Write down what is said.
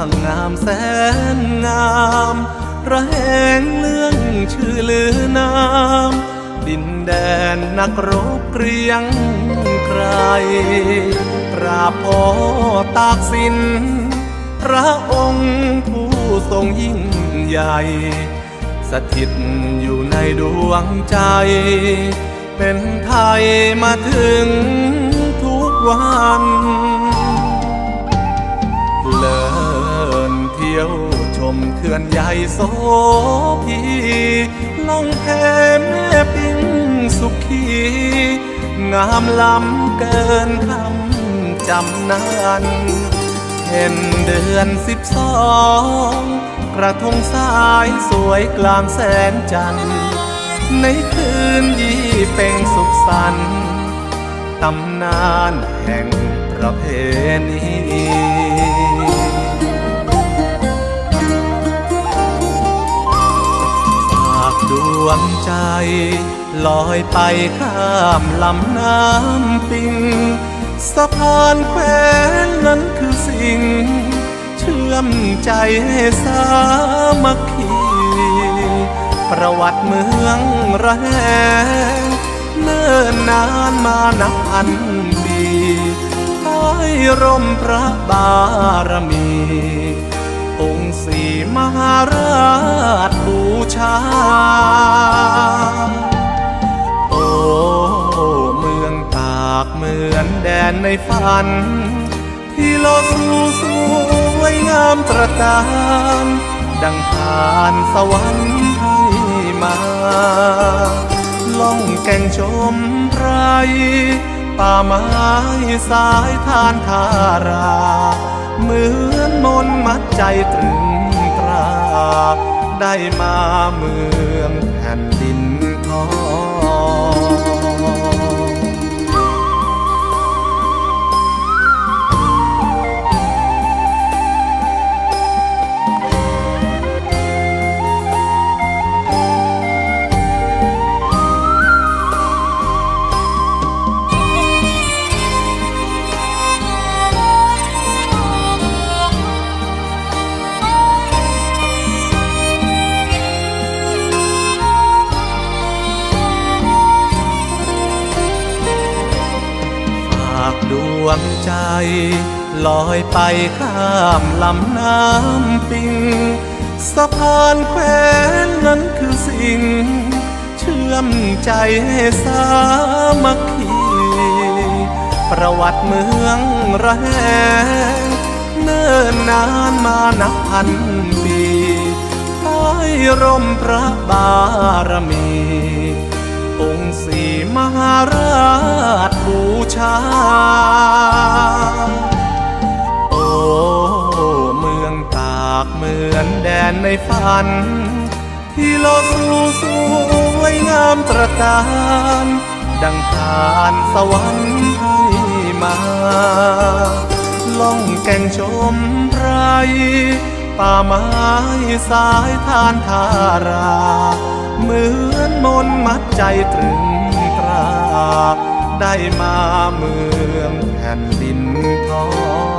างงามแสนงาม ระแหงเรื่องชื่อลือนาม ดินแดนนักรบเกรียงใครกราบพ่อตากสิน พระองค์ผู้ทรงยิ่งใหญ่ สถิตอยู่ในดวงใจ เป็นไทยมาถึงทุกวัน love. เที่ยวชมเขื่อนใหญ่โสพีล่องแพแม่ปิงสุขี งามล้ำเกินคำจำนานเห็นเดือนสิบสองกระทงสายสวยกลางแสนจันทร์ในคืนยี่เป่งสุขสันต์ตำนานแห่งประเพณี ดวงใจ ลอยไปข้ามลำน้ำปิง สะพานแควนนั้นคือสิ่ง เชื่อมใจให้สามัคคี ประวัติเมืองระแหงเนิ่นนานมานับพันปีใต้ร่มพระบารมี องค์สีมหาราช ชา โอ้เมืองตากเหมือนแดนในฝัน ที่โลกสู่สวยงามตระการดังทานสวรรค์ให้มา ล่องแก่งชมไพรป่าไม้สายทานทารา เหมือนมนต์มัดใจตรึงตรา ได้มาเมืองแผ่นดินทอง วงใจ ลอยไปข้ามลำน้ำปิง สะพานแควนนั้นคือสิ่ง เชื่อมใจให้สามัคคีประวัติเมืองระแหงเนิ่นนานมานับพันปีใต้ร่มพระบารมี องค์สีมหาราช บูชา โอ้เมืองตากเหมือนแดนในฝัน ที่โลกสู่สวยงามตระการดังทานสวรรค์ให้มา ล่องแก่งชมไร ป่าไม้สายทานทารา เหมือนมนต์มัดใจตรึงตรา ได้มาเมืองแผ่นดินทอง